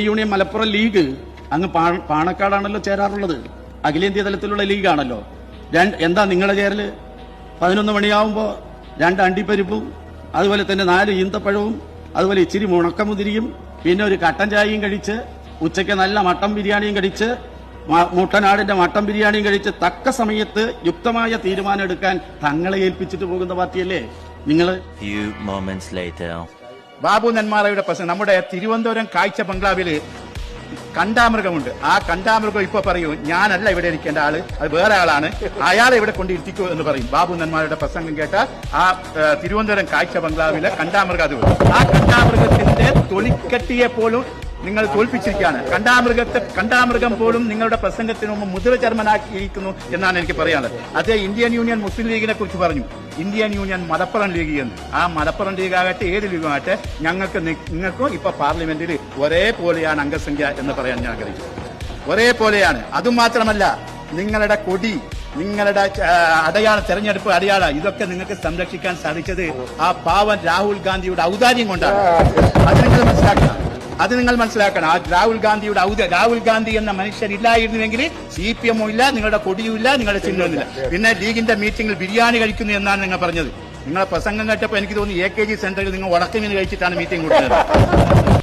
Union Malappuram league അങ്ങ് പാണക്കാടാണല്ലോ ചേരാറുള്ളത്. അഖിലേന്ത്യാ തലത്തിലുള്ള ലീഗാണല്ലോ. രണ്ട് എന്താ നിങ്ങളുടെ ചേരൽ പതിനൊന്ന് മണിയാവുമ്പോൾ രണ്ട് അണ്ടിപ്പരിപ്പും അതുപോലെ തന്നെ നാല് ഈന്തപ്പഴവും അതുപോലെ ഇച്ചിരി മുണക്കമുതിരിയും പിന്നെ ഒരു കട്ടൻ ചായയും കഴിച്ച് ഉച്ചയ്ക്ക് നല്ല മട്ടൻ ബിരിയാണിയും കഴിച്ച് മുട്ടനാടിന്റെ മട്ടൻ ബിരിയാണിയും കഴിച്ച് തക്ക സമയത്ത് യുക്തമായ തീരുമാനം എടുക്കാൻ തങ്ങളെ ഏൽപ്പിച്ചിട്ട് പോകുന്ന പാർട്ടിയല്ലേ? later. ബാബു നെന്മാറയുടെ പ്രശ്നം നമ്മുടെ തിരുവനന്തപുരം കാഴ്ച ബംഗ്ലാവിൽ കണ്ടാമൃഗമുണ്ട്. ആ കണ്ടാമൃഗം ഇപ്പൊ പറയൂ ഞാനല്ല ഇവിടെ ഇരിക്കേണ്ട ആൾ അത് വേറെ ആളാണ്. അയാളെ ഇവിടെ കൊണ്ടിരുത്തിക്കൂ എന്ന് പറയും. ബാബു നന്മാരുടെ പ്രസംഗം കേട്ട ആ തിരുവനന്തപുരം കാഴ്ച ബംഗ്ലാവിലെ കണ്ടാമൃഗം അത്. ആ കണ്ടാമൃഗത്തിന്റെ തൊലിക്കട്ടിയെ പോലും നിങ്ങൾ തോൽപ്പിച്ചിരിക്കുകയാണ്. കണ്ടാമൃഗത്തെ കണ്ടാമൃഗം പോലും നിങ്ങളുടെ പ്രസംഗത്തിന് മുമ്പ് മുദ്ര ചർമ്മനാക്കിയിരിക്കുന്നു എന്നാണ് എനിക്ക് പറയാനുള്ളത്. അതേ ഇന്ത്യൻ യൂണിയൻ മുസ്ലിം ലീഗിനെ കുറിച്ച് പറഞ്ഞു. ഇന്ത്യൻ യൂണിയൻ മലപ്പുറം ലീഗ് എന്ന്. ആ മലപ്പുറം ലീഗ് ആകട്ടെ ഏത് ലീഗുമാകട്ടെ ഞങ്ങൾക്ക് നിങ്ങൾക്കും ഇപ്പൊ പാർലമെന്റിൽ ഒരേപോലെയാണ് അംഗസംഖ്യ എന്ന് പറയാൻ ഞാൻ ആഗ്രഹിക്കുന്നു. ഒരേപോലെയാണ്. അതുമാത്രമല്ല നിങ്ങളുടെ കൊടി നിങ്ങളുടെ അടയാള തെരഞ്ഞെടുപ്പ് അടയാള ഇതൊക്കെ നിങ്ങൾക്ക് സംരക്ഷിക്കാൻ സാധിച്ചത് ആ പാവൻ രാഹുൽ ഗാന്ധിയുടെ ഔദാര്യം കൊണ്ടാണ്. അത് നിങ്ങൾ മനസ്സിലാക്കണം. അത് നിങ്ങൾ മനസ്സിലാക്കണം. ആ രാഹുൽ ഗാന്ധിയുടെ ഔദ്യ രാഹുൽ ഗാന്ധി എന്ന മനുഷ്യരില്ലായിരുന്നുവെങ്കിൽ സി പി എമ്മും ഇല്ല നിങ്ങളുടെ കൊടിയും ഇല്ല നിങ്ങളുടെ ചിഹ്നവും ഇല്ല. പിന്നെ ലീഗിന്റെ മീറ്റിംഗിൽ ബിരിയാണി കഴിക്കുന്നു എന്നാണ് നിങ്ങൾ പറഞ്ഞത്. നിങ്ങളെ പ്രസംഗം കേട്ടപ്പോൾ എനിക്ക് തോന്നി എ കെ ജി സെന്ററിൽ നിങ്ങൾ ഉണക്കമീൻ കഴിച്ചിട്ടാണ് മീറ്റിംഗ് കൊടുത്തത്